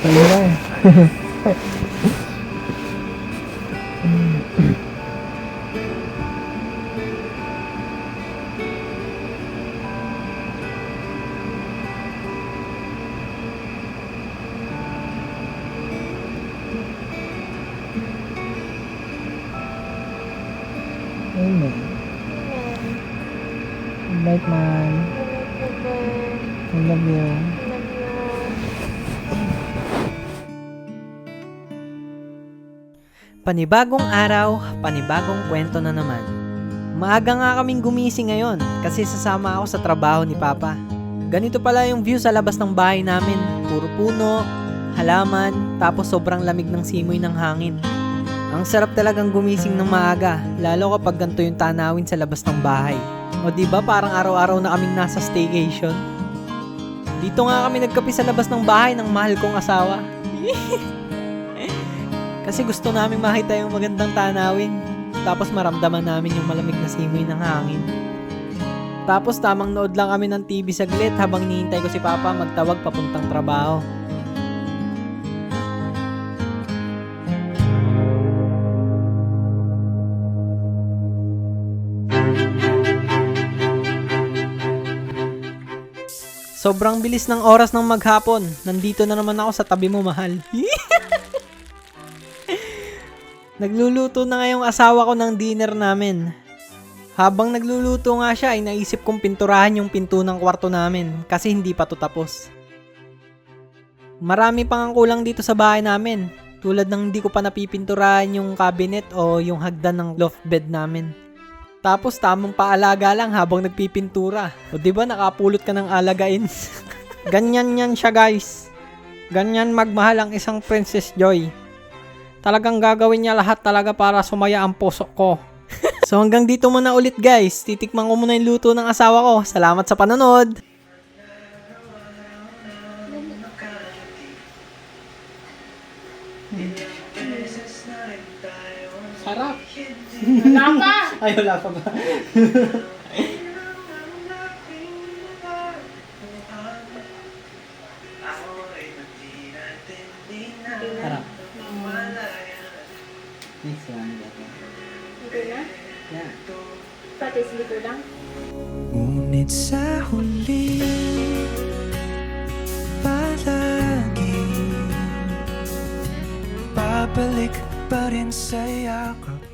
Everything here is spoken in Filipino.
Ayun na eh. Amen. Good night, man. I love you. Panibagong araw, panibagong kwento na naman. Maaga nga kaming gumising ngayon kasi sasama ako sa trabaho ni Papa. Ganito pala yung view sa labas ng bahay namin. Puro puno, halaman, tapos sobrang lamig ng simoy ng hangin. Ang sarap talagang gumising ng maaga, lalo kapag ganito yung tanawin sa labas ng bahay. O di ba parang araw-araw na kaming nasa staycation? Dito nga kami nagkapi sa labas ng bahay ng mahal kong asawa. Kasi gusto namin makita yung magandang tanawin. Tapos maramdaman namin yung malamig na simoy ng hangin. Tapos tamang nood lang kami ng TV saglit habang nihintay ko si Papa magtawag papuntang trabaho. Sobrang bilis ng oras ng maghapon. Nandito na naman ako sa tabi mo, mahal. Nagluluto na ngayong asawa ko ng dinner namin. Habang nagluluto nga siya ay naisip kong pinturahan yung pinto ng kwarto namin kasi hindi pa to tapos. Marami pang ang kulang dito sa bahay namin. Tulad ng hindi ko pa napipinturahan yung cabinet o yung hagdan ng loft bed namin. Tapos tamang paalaga lang habang nagpipintura. O di ba nakapulot ka ng alagain? Ganyan yan siya guys. Ganyan magmahal ang isang Princess Joy. Talagang gagawin niya lahat talaga para sumaya ang puso ko. so hanggang dito muna ulit guys. Titikman ko muna yung luto ng asawa ko. Salamat sa panonood. Sarap. Wala pa! Ay, wala pa ba? Harap. Next one. Ito na? Yeah. Patis dito lang? Ngunit sa huli Palagi Babalik pa rin saya ko